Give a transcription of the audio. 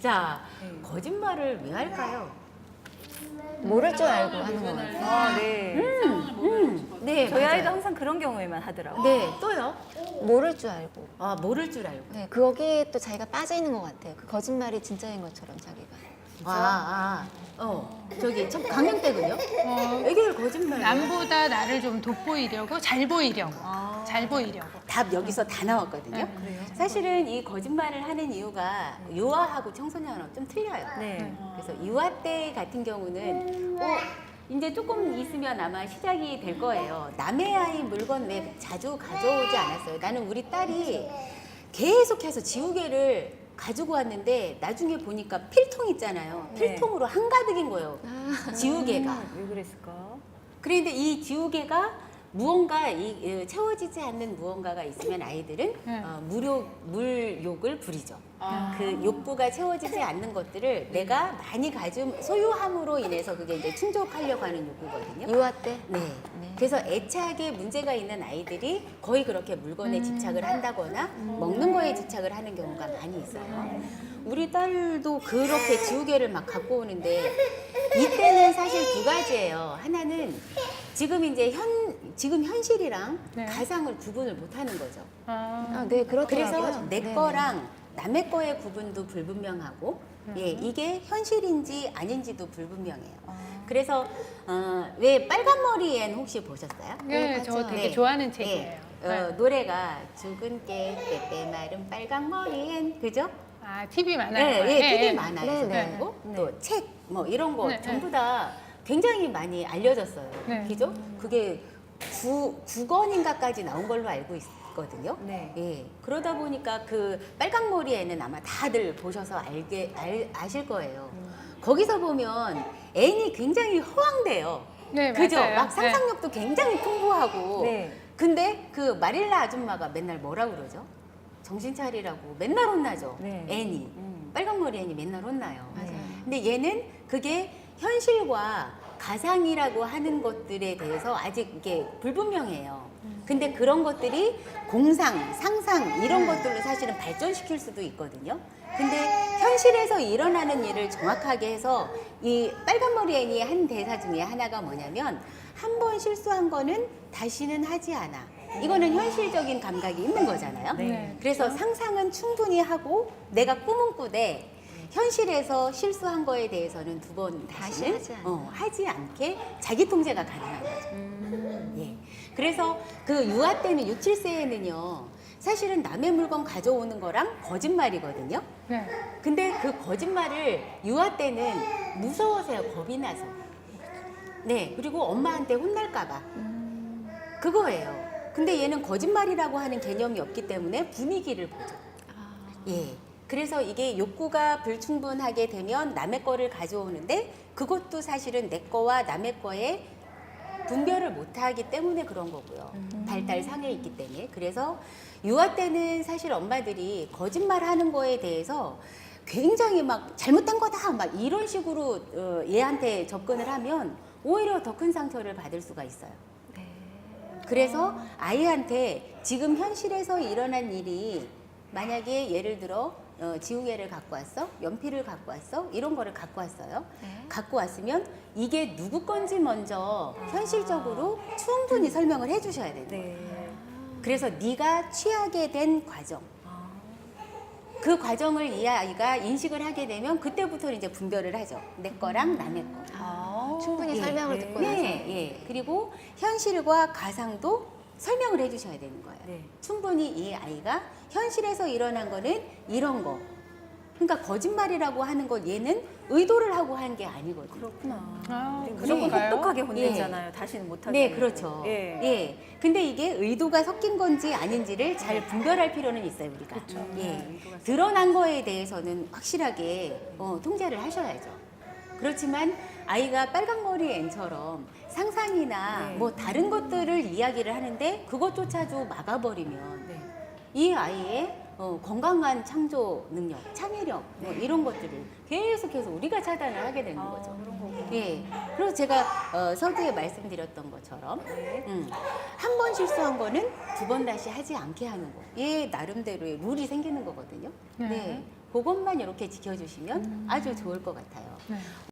자, 네. 거짓말을 왜 할까요? 모를 줄 알고 하는 것 같아요. 아, 네. 음, 네, 저희 맞아요. 아이도 항상 그런 경우에만 하더라고요. 네, 또요? 모를 줄 알고. 아, 모를 줄 알고. 네, 거기에 또 자기가 빠져 있는 것 같아요. 그 거짓말이 진짜인 것처럼 자기가. 아, 아, 어, 저기 참 강연 때군요. 어, 애기들 거짓말. 남보다 나를 좀 돋보이려고 잘 보이려고 아. 잘 보이려고 답 여기서 다 나왔거든요. 네? 사실은 이 거짓말을 하는 이유가 유아하고 청소년하고 좀 틀려요. 네. 그래서 유아 때 같은 경우는 어, 이제 조금 있으면 아마 시작이 될 거예요. 남의 아이 물건 왜 자주 가져오지 않았어요? 나는 우리 딸이 계속해서 지우개를 가지고 왔는데 나중에 보니까 필통 있잖아요. 네. 필통으로 한가득인 거예요. 지우개가. 왜 그랬을까? 그런데 이 지우개가 무언가 이, 어, 채워지지 않는 무언가가 있으면 아이들은 네. 어, 무욕, 물욕을 부리죠. 아. 그 욕구가 채워지지 않는 것들을 내가 많이 가진 소유함으로 인해서 그게 이제 충족하려고 하는 욕구거든요. 유아 때. 네. 네. 그래서 애착에 문제가 있는 아이들이 거의 그렇게 물건에 음. 집착을 한다거나 먹는 거에 집착을 하는 경우가 많이 있어요. 우리 딸도 그렇게 지우개를 막 갖고 오는데 이때는 사실 두 가지예요. 하나는 지금 이제 현 지금 현실이랑 네. 가상을 구분을 못 하는 거죠. 아, 아, 네, 그렇더라고요. 그래서 내 네네. 거랑 남의 거의 구분도 불분명하고 음. 예, 이게 현실인지 아닌지도 불분명해요. 아. 그래서 어, 왜 빨간 머리엔 혹시 보셨어요? 네, 네, 저 맞죠. 되게 네. 좋아하는 책이에요. 네. 어, 노래가 죽은 깨 빼빼 마른 빨간 머리엔 그죠? 아, TV 많아요. 네, 예, 네, 되게 네. 많아요. 네, 네. 그리고 또책 뭐 이런 거 네, 전부 다 굉장히 많이 알려졌어요. 네. 그죠? 그게 구, 9권인가까지 나온 걸로 알고 있거든요. 네. 예. 그러다 보니까 그 빨간 머리에는 아마 다들 보셔서 알게 알, 아실 거예요. 거기서 보면 애인이 굉장히 허황돼요. 네, 그죠? 맞아요. 막 상상력도 굉장히 풍부하고. 네. 근데 그 마릴라 아줌마가 맨날 뭐라 그러죠? 정신 차리라고 맨날 혼나죠. 네. 애니. 음. 빨간 머리 애니 맨날 혼나요. 맞아요. 근데 얘는 그게 현실과 가상이라고 하는 것들에 대해서 아직 이게 불분명해요. 근데 그런 것들이 공상, 상상 이런 것들로 사실은 발전시킬 수도 있거든요. 근데 현실에서 일어나는 일을 정확하게 해서 이 빨간 머리 애니의 한 대사 중에 하나가 뭐냐면 한 번 실수한 거는 다시는 하지 않아. 이거는 현실적인 감각이 있는 거잖아요. 네. 그래서 상상은 충분히 하고 내가 꿈은 꾸되 현실에서 실수한 거에 대해서는 두 번 다시 다시는 하지 않아. 어, 하지 않게 자기 통제가 가능한 거죠. 음. 예. 그래서 그 유아 때는 6, 7세에는요. 사실은 남의 물건 가져오는 거랑 거짓말이거든요. 네. 근데 그 거짓말을 유아 때는 무서워서요. 겁이 나서. 네. 그리고 엄마한테 혼날까 봐. 그거예요. 근데 얘는 거짓말이라고 하는 개념이 없기 때문에 분위기를 보죠. 예. 그래서 이게 욕구가 불충분하게 되면 남의 거를 가져오는데 그것도 사실은 내 거와 남의 거에 분별을 못하기 때문에 그런 거고요. 발달 상해 있기 때문에. 그래서 유아 때는 사실 엄마들이 거짓말 하는 거에 대해서 굉장히 막 잘못된 거다 막 이런 식으로 어, 얘한테 접근을 하면 오히려 더 큰 상처를 받을 수가 있어요. 그래서 아이한테 지금 현실에서 일어난 일이 만약에 예를 들어 어, 지우개를 갖고 왔어, 연필을 갖고 왔어, 이런 거를 갖고 왔어요. 네. 갖고 왔으면 이게 누구 건지 먼저 현실적으로 충분히 설명을 해주셔야 돼요. 네. 그래서 네가 취하게 된 과정, 그 과정을 이 아이가 인식을 하게 되면 그때부터 이제 분별을 하죠. 내 거랑 남의 거. 아, 충분히 예. 설명을 네. 듣고 나서. 네, 예. 그리고 현실과 가상도 설명을 해주셔야 되는 거예요. 네. 충분히 이 아이가 현실에서 일어난 거는 이런 거. 그러니까 거짓말이라고 하는 거 얘는 의도를 하고 한 게 아니거든요. 그렇구나. 아, 우리 무조건 그런가요? 똑똑하게 혼내잖아요. 다시는 못하게. 네. 그렇죠. 예. 예. 근데 이게 의도가 섞인 건지 아닌지를 잘 분별할 필요는 있어요, 우리가. 그렇죠. 예. 네, 드러난 거에 대해서는 확실하게 어, 통제를 하셔야죠. 그렇지만 아이가 빨간 머리 앤처럼 상상이나 네. 뭐 다른 것들을 이야기를 하는데 그것조차도 막아버리면 네. 이 아이의 어, 건강한 창조 능력, 창의력 뭐 이런 것들을 계속해서 우리가 차단을 하게 되는 아, 거죠. 예. 그래서 제가 어, 서두에 말씀드렸던 것처럼 네. 음, 한 번 실수한 거는 두 번 다시 하지 않게 하는 거. 얘 나름대로의 룰이 생기는 거거든요. 네. 네. 그것만 이렇게 지켜주시면 아주 좋을 것 같아요. 네.